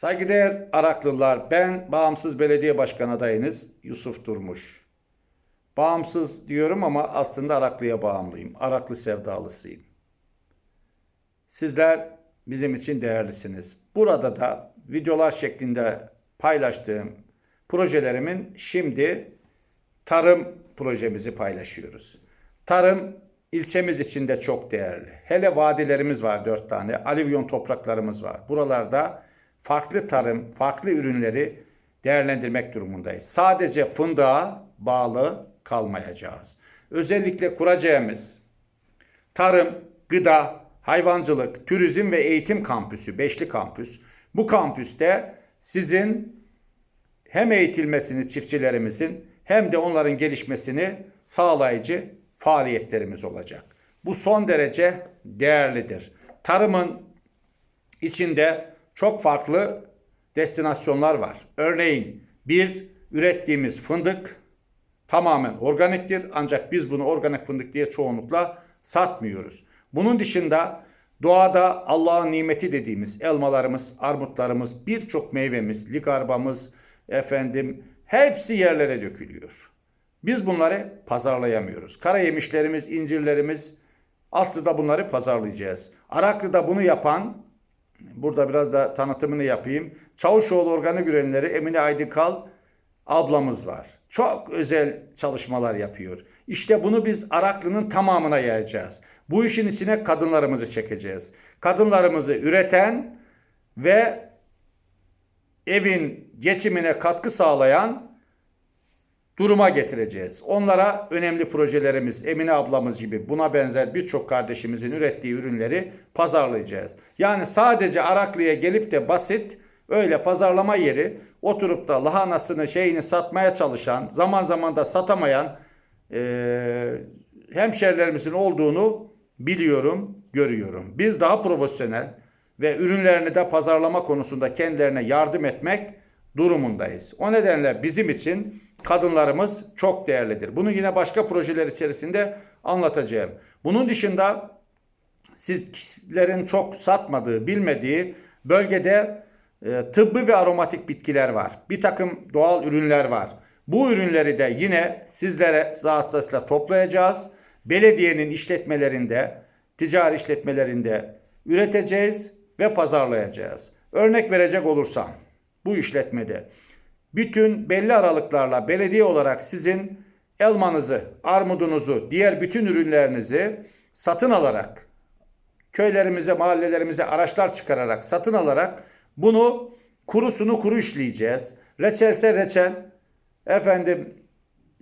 Saygıdeğer Araklılar, ben bağımsız belediye başkan adayınız Yusuf Durmuş. Bağımsız diyorum ama aslında Araklı'ya bağımlıyım. Araklı sevdalısıyım. Sizler bizim için değerlisiniz. Burada da videolar şeklinde paylaştığım projelerimin şimdi tarım projemizi paylaşıyoruz. Tarım ilçemiz için de çok değerli. Hele vadilerimiz var dört tane. Alüvyon topraklarımız var. Buralarda farklı tarım, farklı ürünleri değerlendirmek durumundayız. Sadece fındığa bağlı kalmayacağız. Özellikle kuracağımız tarım, gıda, hayvancılık, turizm ve eğitim kampüsü, beşli kampüs. Bu kampüste sizin hem eğitilmesini çiftçilerimizin hem de onların gelişmesini sağlayıcı faaliyetlerimiz olacak. Bu son derece değerlidir. Tarımın içinde çok farklı destinasyonlar var. Örneğin bir ürettiğimiz fındık tamamen organiktir ancak biz bunu organik fındık diye çoğunlukla satmıyoruz. Bunun dışında doğada Allah'ın nimeti dediğimiz elmalarımız, armutlarımız, birçok meyvemiz, ligarbamız, efendim hepsi yerlere dökülüyor. Biz bunları pazarlayamıyoruz. Kara yemişlerimiz, incirlerimiz aslında bunları pazarlayacağız. Araklı'da bunu yapan burada biraz da tanıtımını yapayım. Çavuşoğlu Organik Ürünleri Emine Aydıkal ablamız var. Çok özel çalışmalar yapıyor. İşte bunu biz Araklı'nın tamamına yayacağız. Bu işin içine kadınlarımızı çekeceğiz. Kadınlarımızı üreten ve evin geçimine katkı sağlayan duruma getireceğiz. Onlara önemli projelerimiz, Emine ablamız gibi buna benzer birçok kardeşimizin ürettiği ürünleri pazarlayacağız. Yani sadece Araklı'ya gelip de basit öyle pazarlama yeri oturup da lahanasını şeyini satmaya çalışan, zaman zaman da satamayan e, hemşerilerimizin olduğunu biliyorum, görüyorum. Biz daha profesyonel ve ürünlerini de pazarlama konusunda kendilerine yardım etmek durumundayız. O nedenle bizim için kadınlarımız çok değerlidir. Bunu yine başka projeler içerisinde anlatacağım. Bunun dışında sizlerin çok satmadığı, bilmediği bölgede e, tıbbi ve aromatik bitkiler var. Bir takım doğal ürünler var. Bu ürünleri de yine sizlere zatısıyla toplayacağız. Belediyenin işletmelerinde, ticari işletmelerinde üreteceğiz ve pazarlayacağız. Örnek verecek olursam bu işletmede bütün belli aralıklarla belediye olarak sizin elmanızı, armudunuzu, diğer bütün ürünlerinizi satın alarak köylerimize, mahallelerimize araçlar çıkararak satın alarak bunu kurusunu kuru işleyeceğiz. Reçelse reçel, efendim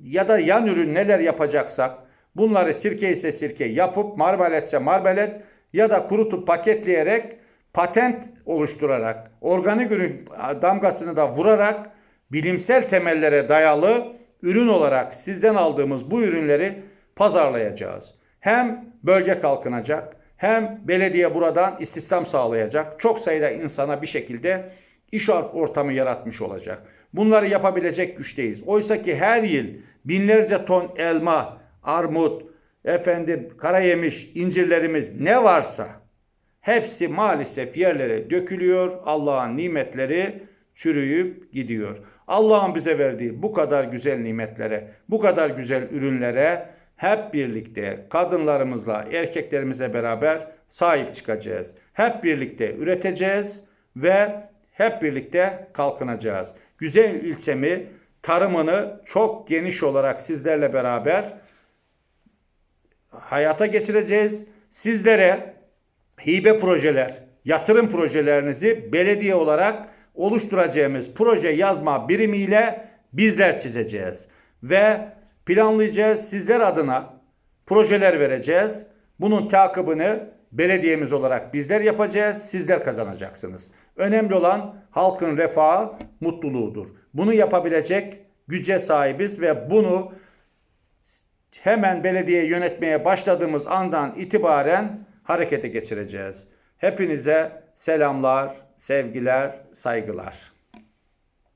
ya da yan ürün neler yapacaksak bunları sirke ise sirke yapıp marmeletse marmelet ya da kurutup paketleyerek patent oluşturarak organik ürün damgasını da vurarak bilimsel temellere dayalı ürün olarak sizden aldığımız bu ürünleri pazarlayacağız. Hem bölge kalkınacak hem belediye buradan istihdam sağlayacak. Çok sayıda insana bir şekilde iş ortamı yaratmış olacak. Bunları yapabilecek güçteyiz. Oysa ki her yıl binlerce ton elma, armut, efendim karayemiş, incirlerimiz ne varsa hepsi maalesef yerlere dökülüyor. Allah'ın nimetleri çürüyüp gidiyor. Allah'ın bize verdiği bu kadar güzel nimetlere, bu kadar güzel ürünlere hep birlikte kadınlarımızla, erkeklerimize beraber sahip çıkacağız. Hep birlikte üreteceğiz ve hep birlikte kalkınacağız. Güzel ilçemi, tarımını çok geniş olarak sizlerle beraber hayata geçireceğiz. Sizlere hibe projeler, yatırım projelerinizi belediye olarak oluşturacağımız proje yazma birimiyle bizler çizeceğiz. Ve planlayacağız. Sizler adına projeler vereceğiz. Bunun takibini belediyemiz olarak bizler yapacağız. Sizler kazanacaksınız. Önemli olan halkın refahı, mutluluğudur. Bunu yapabilecek güce sahibiz ve bunu hemen belediye yönetmeye başladığımız andan itibaren harekete geçireceğiz. Hepinize selamlar, sevgiler, saygılar.